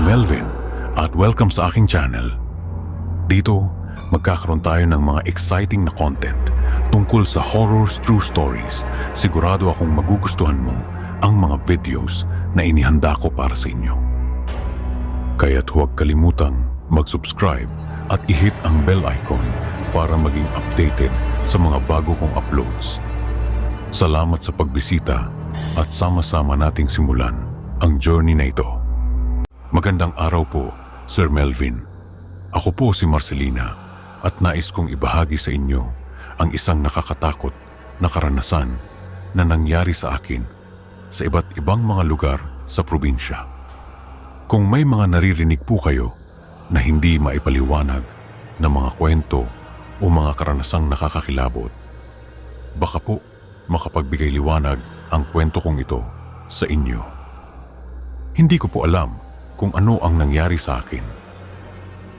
Melvin at welcome sa aking channel. Dito, magkakaroon tayo ng mga exciting na content tungkol sa horror's true stories. Sigurado akong magugustuhan mo ang mga videos na inihanda ko para sa inyo. Kaya't huwag kalimutang mag-subscribe at i-hit ang bell icon para maging updated sa mga bago kong uploads. Salamat sa pagbisita at sama-sama nating simulan ang journey na ito. Magandang araw po, Sir Melvin. Ako po si Marcelina at nais kong ibahagi sa inyo ang isang nakakatakot na karanasan na nangyari sa akin sa iba't ibang mga lugar sa probinsya. Kung may mga naririnig po kayo na hindi maipaliwanag na mga kwento o mga karanasang nakakakilabot, baka po makapagbigay liwanag ang kwento kong ito sa inyo. Hindi ko po alam kung ano ang nangyari sa akin.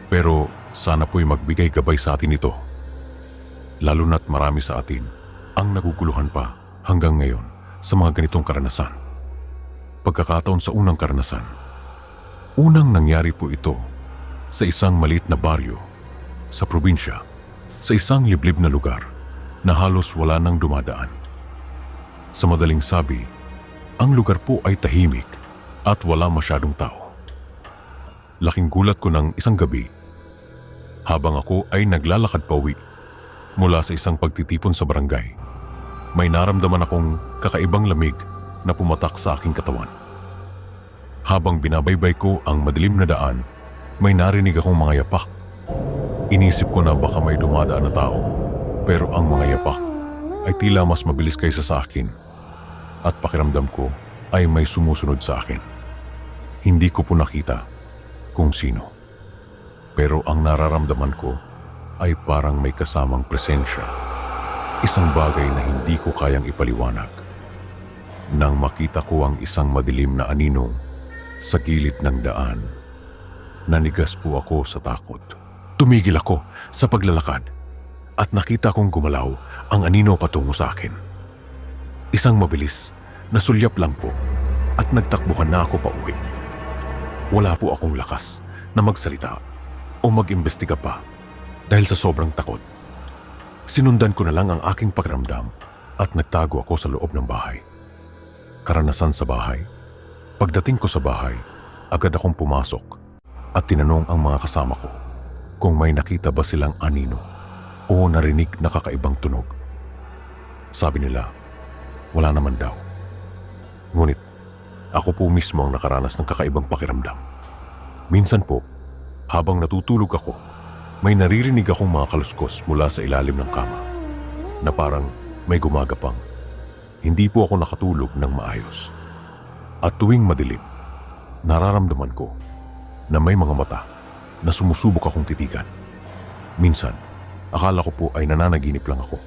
Pero sana po'y magbigay gabay sa atin ito. Lalo na't marami sa atin ang naguguluhan pa hanggang ngayon sa mga ganitong karanasan. Pagkakataon sa unang karanasan, unang nangyari po ito sa isang maliit na baryo sa probinsya, sa isang liblib na lugar na halos wala nang dumadaan. Sa madaling sabi, ang lugar po ay tahimik at wala masyadong tao. Laking gulat ko ng isang gabi habang ako ay naglalakad pauwi mula sa isang pagtitipon sa barangay. May naramdaman akong kakaibang lamig na pumatak sa aking katawan. Habang binabaybay ko ang madilim na daan, may narinig akong mga yapak. Inisip ko na baka may dumadaan na tao, pero ang mga yapak ay tila mas mabilis kaysa sa akin at pakiramdam ko ay may sumusunod sa akin. Hindi ko po nakita kung sino. Pero ang nararamdaman ko ay parang may kasamang presensya. Isang bagay na hindi ko kayang ipaliwanag. Nang makita ko ang isang madilim na anino sa gilid ng daan, nanigas po ako sa takot. Tumigil ako sa paglalakad at nakita kong gumalaw ang anino patungo sa akin. Isang mabilis na sulyap lang po at nagtakbuhan na ako pa uwi. Wala po akong lakas na magsalita o mag-imbestiga pa dahil sa sobrang takot. Sinundan ko na lang ang aking pakiramdam at nagtago ako sa loob ng bahay. Karanasan sa bahay. Pagdating ko sa bahay, agad akong pumasok at tinanong ang mga kasama ko kung may nakita ba silang anino o narinig na kakaibang tunog. Sabi nila, wala naman daw. Ngunit ako po mismo ang nakaranas ng kakaibang pakiramdam. Minsan po, habang natutulog ako, may naririnig akong mga kaluskos mula sa ilalim ng kama na parang may gumagapang. Hindi po ako nakatulog ng maayos. At tuwing madilim, nararamdaman ko na may mga mata na sumusubok akong titigan. Minsan, akala ko po ay nananaginip lang ako.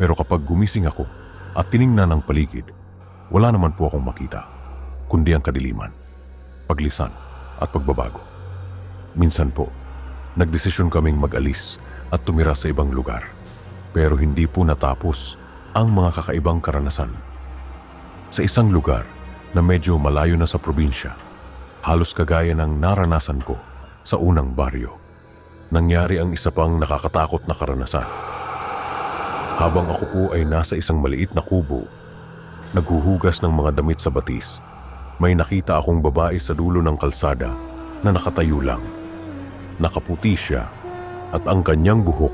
Pero kapag gumising ako at tiningnan ng paligid, wala naman po akong makita, kundi ang kadiliman, paglisan at pagbabago. Minsan po, nagdesisyon kaming mag-alis at tumira sa ibang lugar. Pero hindi po natapos ang mga kakaibang karanasan. Sa isang lugar na medyo malayo na sa probinsya, halos kagaya ng naranasan ko sa unang baryo. Nangyari ang isa pang nakakatakot na karanasan. Habang ako po ay nasa isang maliit na kubo, naghuhugas ng mga damit sa batis, may nakita akong babae sa dulo ng kalsada na nakatayo lang. Nakaputi siya at ang kanyang buhok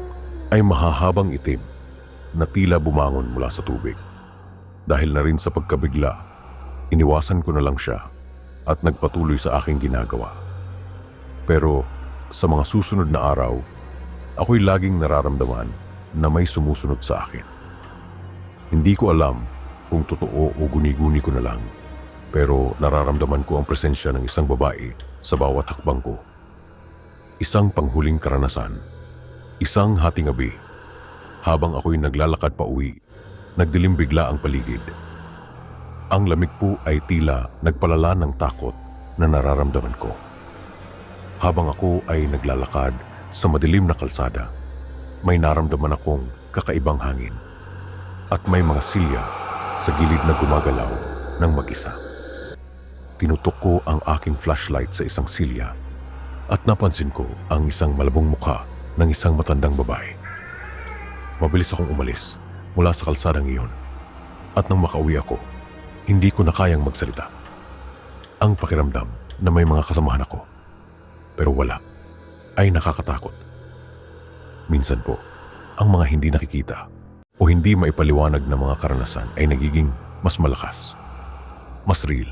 ay mahahabang itim na tila bumangon mula sa tubig. Dahil na rin sa pagkabigla, iniwasan ko na lang siya at nagpatuloy sa aking ginagawa. Pero sa mga susunod na araw, ako'y laging nararamdaman na may sumusunod sa akin. Hindi ko alam kung totoo o guni-guni ko na lang, pero nararamdaman ko ang presensya ng isang babae sa bawat hakbang ko. Isang panghuling karanasan, isang hating gabi, habang ako'y naglalakad pa uwi, nagdilim bigla ang paligid. Ang lamig po ay tila nagpalala ng takot na nararamdaman ko. Habang ako ay naglalakad sa madilim na kalsada, may naramdaman akong kakaibang hangin at may mga silya sa gilid na gumagalaw ng mag-isa. Tinutok ko ang aking flashlight sa isang silya at napansin ko ang isang malabong mukha ng isang matandang babae. Mabilis akong umalis mula sa kalsadang iyon at nang makauwi ako, hindi ko na kayang magsalita. Ang pakiramdam na may mga kasamahan ako pero wala ay nakakatakot. Minsan po, ang mga hindi nakikita o hindi maipaliwanag na mga karanasan ay nagiging mas malakas, mas real.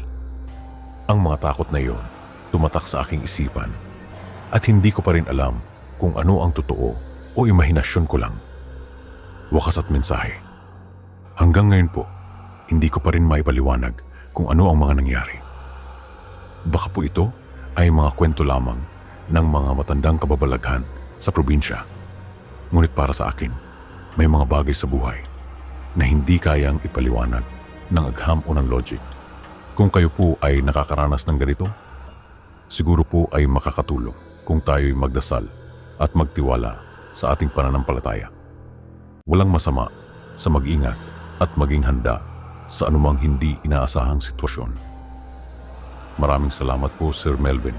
Ang mga takot na iyon tumatak sa aking isipan at hindi ko pa rin alam kung ano ang totoo o imahinasyon ko lang. Wakas at mensahe. Hanggang ngayon po, hindi ko pa rin maipaliwanag kung ano ang mga nangyari. Baka po ito ay mga kwento lamang ng mga matandang kababalaghan sa probinsya. Ngunit para sa akin, may mga bagay sa buhay na hindi kayang ipaliwanag ng agham o ng logic. Kung kayo po ay nakakaranas ng ganito, siguro po ay makakatulong kung tayo'y magdasal at magtiwala sa ating pananampalataya. Walang masama sa mag-ingat at maging handa sa anumang hindi inaasahang sitwasyon. Maraming salamat po Sir Melvin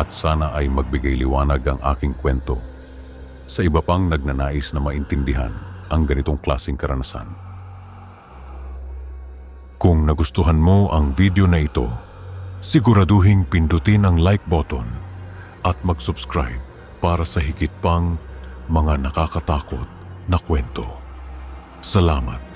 at sana ay magbigay liwanag ang aking kwento sa iba pang nagnanais na maintindihan ang ganitong klaseng karanasan. Kung nagustuhan mo ang video na ito, siguraduhin pindutin ang like button at mag-subscribe para sa higit pang mga nakakatakot na kwento. Salamat.